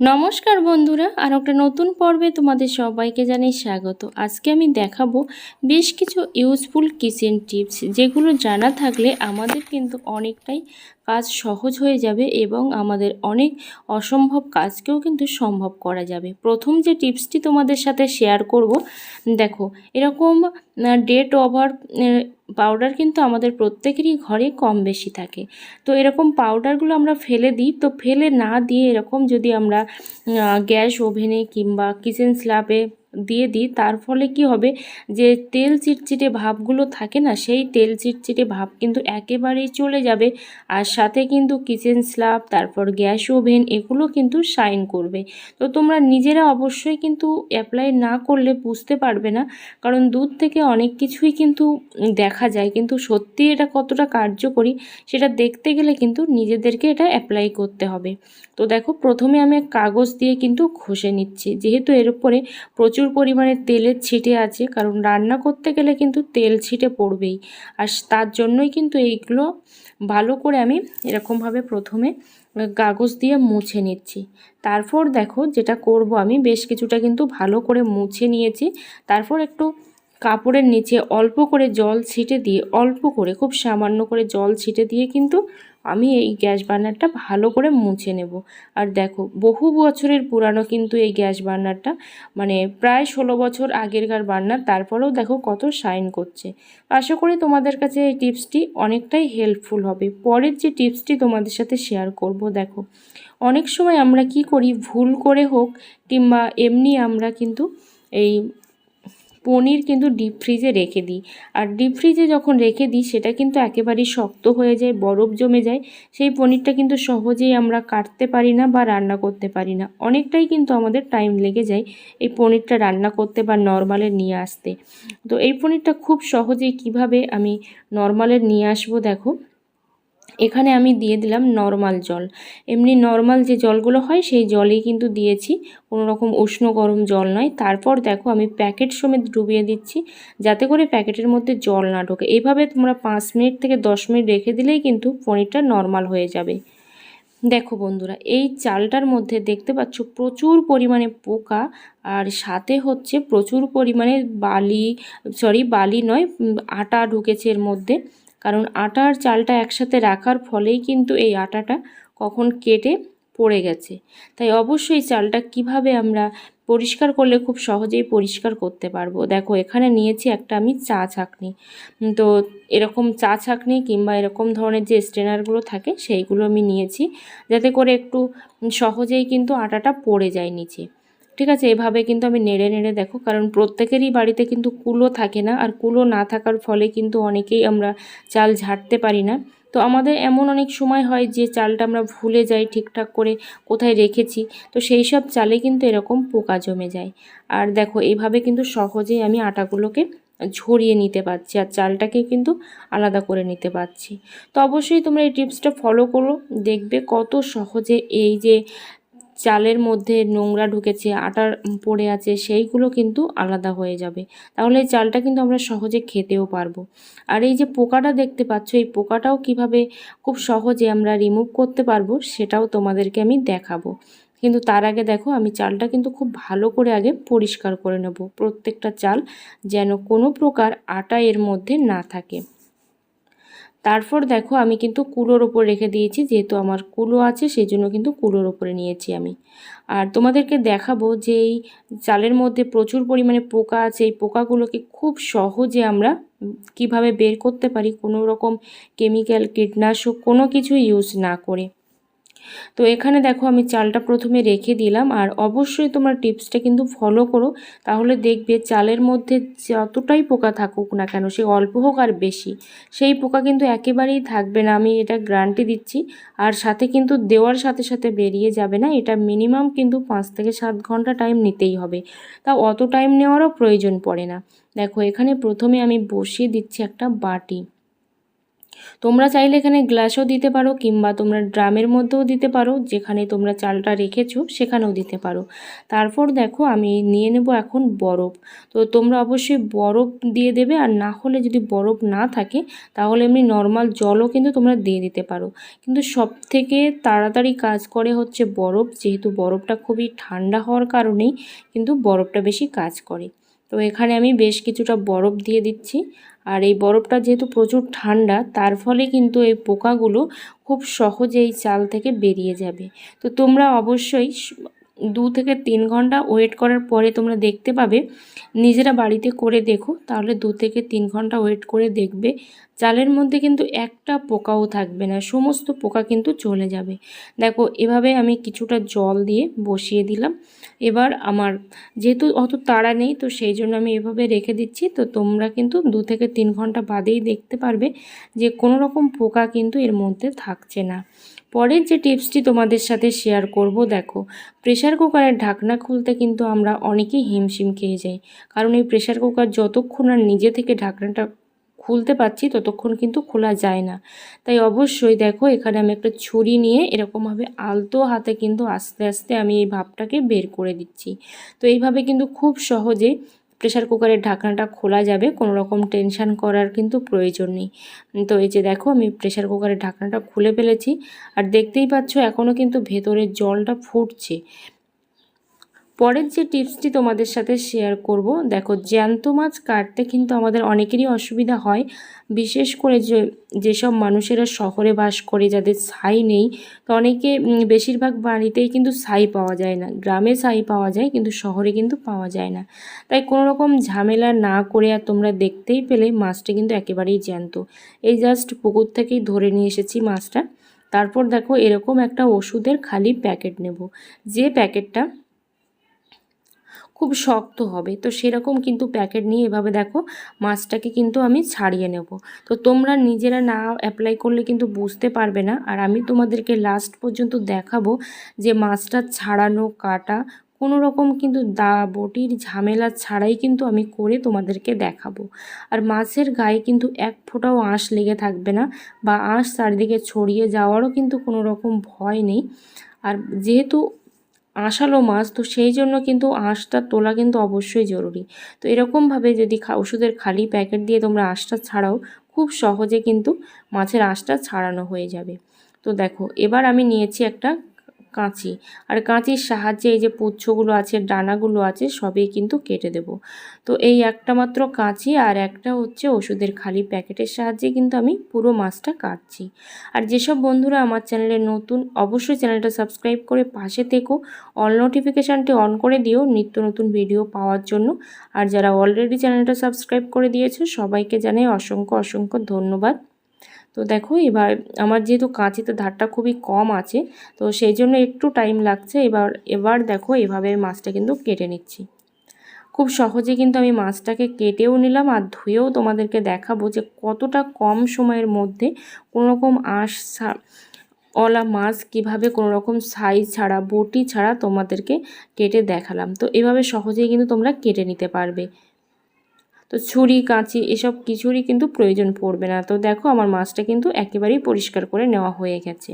নমস্কার বন্ধুরা, আর একটা নতুন পর্বে তোমাদের সবাইকে জানাই স্বাগত। আজকে আমি দেখাবো বেশ কিছু ইউজফুল কিচেন টিপস যেগুলো জানা থাকলে আমাদের কিন্তু অনেকটাই কাজ সহজ হয়ে যাবে এবং আমাদের অনেক অসম্ভব কাজকেও কিন্তু সম্ভব করা যাবে। প্রথম যে টিপসটি তোমাদের সাথে শেয়ার করব, দেখো, এরকম ডেট ওভার পাউডার কিন্তু আমাদের প্রত্যেকেরই ঘরে কম বেশি থাকে। তো এরকম পাউডারগুলো আমরা ফেলে দিই, তো ফেলে না দিয়ে এরকম যদি আমরা গ্যাস ওভেনে কিংবা কিচেন স্ল্যাবে দিয়ে দিই। তার ফলে কি হবে যে তেল চিটচিটে ভাবগুলো থাকে না, সেই তেল চিটচিটে ভাব কিন্তু একেবারেই চলে যাবে আর সাথে কিন্তু কিচেন স্ল্যাব তারপর গ্যাস ওভেন এগুলো কিন্তু শাইন করবে। তো তোমরা নিজেরা অবশ্যই কিন্তু অ্যাপ্লাই না করলে বুঝতে পারবে না, কারণ দুধ থেকে অনেক কিছুই কিন্তু দেখা যায়। কিন্তু সত্যি এটা কতটা কার্যকরী সেটা দেখতে গেলে কিন্তু নিজেদেরকে এটা অ্যাপ্লাই করতে হবে। তো দেখো, প্রথমে আমি কাগজ দিয়ে কিন্তু ঘষে নিচ্ছি। যেহেতু এর উপরে প্রচুর পরিমাণে তেলের ছিটে আছে, কারণ রান্না করতে গেলে কিন্তু তেল ছিটে পড়বেই। আর তার জন্যই কিন্তু এইগুলো ভালো করে আমি এরকমভাবে প্রথমে কাগজ দিয়ে মুছে নিচ্ছি। তারপর দেখো যেটা করব আমি, বেশ কিছুটা কিন্তু ভালো করে মুছে নিয়েছি। তারপর একটু কাপড়ের নিচে অল্প করে জল ছিটে দিয়ে, অল্প করে, খুব সামান্য করে জল ছিটে দিয়ে কিন্তু আমি এই গ্যাস বার্নারটা ভালো করে মুছে নেব। আর দেখো, বহু বছরের পুরানো কিন্তু এই গ্যাস বার্নারটা মানে প্রায় ষোলো বছর আগেরকার বার্নার, তারপরেও দেখো কত শাইন করছে। আশা করি তোমাদের কাছে এই টিপসটি অনেকটাই হেল্পফুল হবে। পরের যে টিপসটি তোমাদের সাথে শেয়ার করব, দেখো, অনেক সময় আমরা কি করি, ভুল করে হোক কিংবা এমনি আমরা কিন্তু এই পনির কিন্তু ডিপ ফ্রিজে রেখে দিই। আর ডিপ ফ্রিজে যখন রেখে দিই, সেটা কিন্তু একেবারেই শক্ত হয়ে যায়, বরফ জমে যায়। সেই পনিরটা কিন্তু সহজেই আমরা কাটতে পারি না বা রান্না করতে পারি না। অনেকটাই কিন্তু আমাদের টাইম লেগে যায় এই পনিরটা রান্না করতে বা নর্মালে নিয়ে আসতে। তো এই পনিরটা খুব সহজেই কীভাবে আমি নর্মালে নিয়ে আসব, দেখো। এখানে আমি দিয়ে দিলাম নর্মাল জল। এমনি নর্মাল যে জলগুলো হয়, সেই জলেই কিন্তু দিয়েছি। কোনো রকম উষ্ণ গরম জল নয়। তারপর দেখো আমি প্যাকেট সমেত ডুবিয়ে দিচ্ছি, যাতে করে প্যাকেটের মধ্যে জল না ঢোকে। এইভাবে তোমরা পাঁচ মিনিট থেকে দশ মিনিট রেখে দিলেই কিন্তু পনিরটা নর্মাল হয়ে যাবে। দেখো বন্ধুরা, এই চালটার মধ্যে দেখতে পাচ্ছ প্রচুর পরিমাণে পোকা, আর সাথে হচ্ছে প্রচুর পরিমাণে বালি সরি বালি নয় আটা ঢুকেছে এর মধ্যে। কারণ আটা আর চালটা একসাথে রাখার ফলেই কিন্তু এই আটাটা কখন কেটে পড়ে গেছে। তাই অবশ্যই চালটা কীভাবে আমরা পরিষ্কার করলে খুব সহজেই পরিষ্কার করতে পারব। দেখো, এখানে নিয়েছি একটা আমি চা ছাকনি। তো এরকম চা ছাকনি কিংবা এরকম ধরনের যে স্ট্রেনারগুলো থাকে, সেইগুলো আমি নিয়েছি। যাতে করে একটু সহজেই কিন্তু আটাটা পড়ে যায় নিচে। ঠিক আছে, এভাবে কিন্তু আমি নেড়ে নেড়ে দেখো, কারণ প্রত্যেকেরই বাড়িতে কিন্তু কুলো থাকে না, আর কুলো না থাকার ফলে কিন্তু অনেকেই আমরা চাল ঝাড়তে পারি না। তো আমাদের এমন অনেক সময় হয় যে চালটা আমরা ভুলে যাই, ঠিকঠাক করে কোথায় রেখেছি, তো সেই সব চালে কিন্তু এরকম পোকা জমে যায়। আর দেখো এইভাবে কিন্তু সহজেই আমি আটাগুলোকে ঝরিয়ে নিতে পারছি, আর চালটাকে কিন্তু আলাদা করে নিতে পারছি। তো অবশ্যই তোমরা এই টিপসটা ফলো করো, দেখবে কত সহজে এই যে চালের মধ্যে নোংরা ঢুকেছে, আটার পড়ে আছে, সেইগুলো কিন্তু আলাদা হয়ে যাবে। তাহলে এই চালটা কিন্তু আমরা সহজে খেতেও পারব। আর এই যে পোকাটা দেখতে পাচ্ছ, এই পোকাটাও কীভাবে খুব সহজে আমরা রিমুভ করতে পারব, সেটাও তোমাদেরকে আমি দেখাবো। কিন্তু তার আগে দেখো, আমি চালটা কিন্তু খুব ভালো করে আগে পরিষ্কার করে নেব। প্রত্যেকটা চাল যেন কোনো প্রকার আটা এর মধ্যে না থাকে। তারপর দেখো আমি কিন্তু কুলোর ওপর রেখে দিয়েছি, যেহেতু আমার কুলো আছে সেই জন্য কিন্তু কুলোর ওপরে নিয়েছি আমি। আর তোমাদেরকে দেখাবো যে এই চালের মধ্যে প্রচুর পরিমাণে পোকা আছে, এই পোকাগুলোকে খুব সহজে আমরা কীভাবে বের করতে পারি, কোনো রকম কেমিক্যাল কীটনাশক, কোনো কিছু ইউজ না করে। তো এখানে দেখো আমি চালটা প্রথমে রেখে দিলাম আর অবশ্যই তোমার টিপসটা কিন্তু ফলো করো, তাহলে দেখবে চালের মধ্যে যতটাই পোকা থাকুক না কেন, সে অল্প হোক আর বেশি, সেই পোকা কিন্তু একেবারেই থাকবে না, আমি এটা গ্যারান্টি দিচ্ছি। আর সাথে কিন্তু দেওয়ার সাথে সাথে বেরিয়ে যাবে না, এটা মিনিমাম কিন্তু পাঁচ থেকে সাত ঘণ্টা টাইম নিতেই হবে, তা অত টাইম নেওয়ারও প্রয়োজন পড়ে না। দেখো এখানে প্রথমে আমি বসিয়ে দিচ্ছি একটা বাটি। তোমরা চাইলে এখানে গ্লাসও দিতে পারো কিংবা তোমরা ড্রামের মধ্যেও দিতে পারো, যেখানে তোমরা চালটা রেখেছো সেখানেও দিতে পারো। তারপর দেখো আমি নিয়ে নেব এখন বরফ। তো তোমরা অবশ্যই বরফ দিয়ে দেবে আর না হলে যদি বরফ না থাকে, তাহলে এমনি নর্মাল জলও কিন্তু তোমরা দিয়ে দিতে পারো। কিন্তু সব থেকে তাড়াতাড়ি কাজ করে হচ্ছে বরফ, যেহেতু বরফটা খুবই ঠান্ডা হওয়ার কারণেই কিন্তু বরফটা বেশি কাজ করে। তো এখানে আমি বেশ কিছুটা বরফ দিয়ে দিচ্ছি। আর এই বরফটা যেহেতু প্রচুর ঠান্ডা, তার ফলে কিন্তু এই পোকাগুলো খুব সহজে এই চাল থেকে বেরিয়ে যাবে। তো তোমরা অবশ্যই দু থেকে তিন ঘণ্টা ওয়েট করার পরে তোমরা দেখতে পাবে, নিজেরা বাড়িতে করে দেখো, তাহলে দু থেকে তিন ঘণ্টা ওয়েট করে দেখবে, চালের মধ্যে কিন্তু একটা পোকাও থাকবে না, সমস্ত পোকা কিন্তু চলে যাবে। দেখো, এভাবে আমি কিছুটা জল দিয়ে বসিয়ে দিলাম। এবার আমার, যেহেতু অত তাড়া নেই, তো সেই জন্য আমি এভাবে রেখে দিচ্ছি, তো তোমরা কিন্তু দু থেকে তিন ঘণ্টা বাদেই দেখতে পারবে যে কোনো রকম পোকা কিন্তু এর মধ্যে থাকছে না। পরের যে টিপসটি তোমাদের সাথে শেয়ার করব, দেখো প্রেশার কুকারের ঢাকনা খুলতে কিন্তু আমরা অনেকেই হিমশিম খেয়ে যাই। কারণ এই প্রেশার কুকার যতক্ষণ আর নিজে থেকে ঢাকনাটা খুলতে পারছি, ততক্ষণ কিন্তু খোলা যায় না। তাই অবশ্যই দেখো, এখানে আমি একটা ছুরি নিয়ে এরকমভাবে আলতো হাতে কিন্তু আস্তে আস্তে আমি এই ভাবটাকে বের করে দিচ্ছি। তো এইভাবে কিন্তু খুব সহজে প্রেশার কুকারের ঢাকনাটা খোলা যাবে, কোনো রকম টেনশান করার কিন্তু প্রয়োজন নেই। তো এই যে দেখো, আমি প্রেশার কুকারের ঢাকনাটা খুলে ফেলেছি। আর দেখতেই পাচ্ছ এখনও কিন্তু ভেতরের জলটা ফুটছে। পরের যে টিপসটি তোমাদের সাথে শেয়ার করব, দেখো জ্যান্ত মাছ কাটতে কিন্তু আমাদের অনেকেরই অসুবিধা হয়। বিশেষ করে যে, যেসব মানুষেরা শহরে বাস করে, যাদের ছাই নেই, তো অনেকে বেশিরভাগ বাড়িতেই কিন্তু ছাই পাওয়া যায় না। গ্রামে ছাই পাওয়া যায়, কিন্তু শহরে কিন্তু পাওয়া যায় না। তাই কোনো রকম ঝামেলা না করে আর তোমরা দেখতেই পেলে মাছটা কিন্তু একেবারেই জ্যান্ত। এই জাস্ট পুকুর থেকেই ধরে নিয়ে এসেছি মাছটা। তারপর দেখো এরকম একটা ওষুধের খালি প্যাকেট নেব। যে প্যাকেটটা খুব শক্ত হবে। তো সেরকম কিন্তু প্যাকেট নিয়ে এভাবে দেখো মাছটাকে কিন্তু আমি ছাড়িয়ে নেব। তো তোমরা নিজেরা না অ্যাপ্লাই করলে কিন্তু বুঝতে পারবে না। আর আমি তোমাদেরকে লাস্ট পর্যন্ত দেখাবো যে মাছটা ছাড়ানো, কাটা কোনো রকম কিন্তু দা, বটির ঝামেলা ছাড়াই কিন্তু আমি করে তোমাদেরকে দেখাবো। আর মাছের গায়ে কিন্তু এক ফোঁটাও আঁশ লেগে থাকবে না বা আঁশ চারিদিকে ছড়িয়ে যাওয়ারও কিন্তু কোনো রকম ভয় নেই। আর যেহেতু আঁশালো মাছ তো সেই জন্য কিন্তু আঁশটা তোলা কিন্তু অবশ্যই জরুরি। তো এরকমভাবে যদি ওষুধের খালি প্যাকেট দিয়ে তোমরা আঁশটা ছাড়াও, খুব সহজে কিন্তু মাছের আঁশটা ছাড়ানো হয়ে যাবে। তো দেখো, এবার আমি নিয়েছি একটা কাঁচি। আর কাঁচির সাহায্যে এই যে পুচ্ছগুলো আছে, ডানাগুলো আছে, সবই কিন্তু কেটে দেব। তো এই একটা মাত্র কাঁচি আর একটা হচ্ছে ওষুধের খালি প্যাকেটের সাহায্যে কিন্তু আমি পুরো মাছটা কাটছি। আর যেসব বন্ধুরা আমার চ্যানেলে নতুন, অবশ্যই চ্যানেলটা সাবস্ক্রাইব করে পাশে থেকো, অল নোটিফিকেশানটি অন করে দিও নিত্য নতুন ভিডিও পাওয়ার জন্য। আর যারা অলরেডি চ্যানেলটা সাবস্ক্রাইব করে দিয়েছে, সবাইকে জানাই অসংখ্য অসংখ্য ধন্যবাদ। তো দেখো, এবার আমার যেহেতু কাঁচিতে ধারটা খুবই কম আছে, তো সেই জন্য একটু টাইম লাগছে। এবার এবার দেখো, এভাবে মাছটা কিন্তু কেটে নিচ্ছি। খুব সহজে কিন্তু আমি মাছটাকে কেটেও নিলাম আর ধুয়েও তোমাদেরকে দেখাবো যে কতটা কম সময়ের মধ্যে কোনোরকম আঁশ অলা মাছ কীভাবে কোনো রকম সাইজ ছাড়া, বটি ছাড়া তোমাদেরকে কেটে দেখালাম। তো এভাবে সহজেই কিন্তু তোমরা কেটে নিতে পারবে। তো ছুরি, কাঁচি এসব কিছুরই কিন্তু প্রয়োজন পড়বে না। তো দেখো আমার মাছটা কিন্তু একেবারেই পরিষ্কার করে নেওয়া হয়ে গেছে।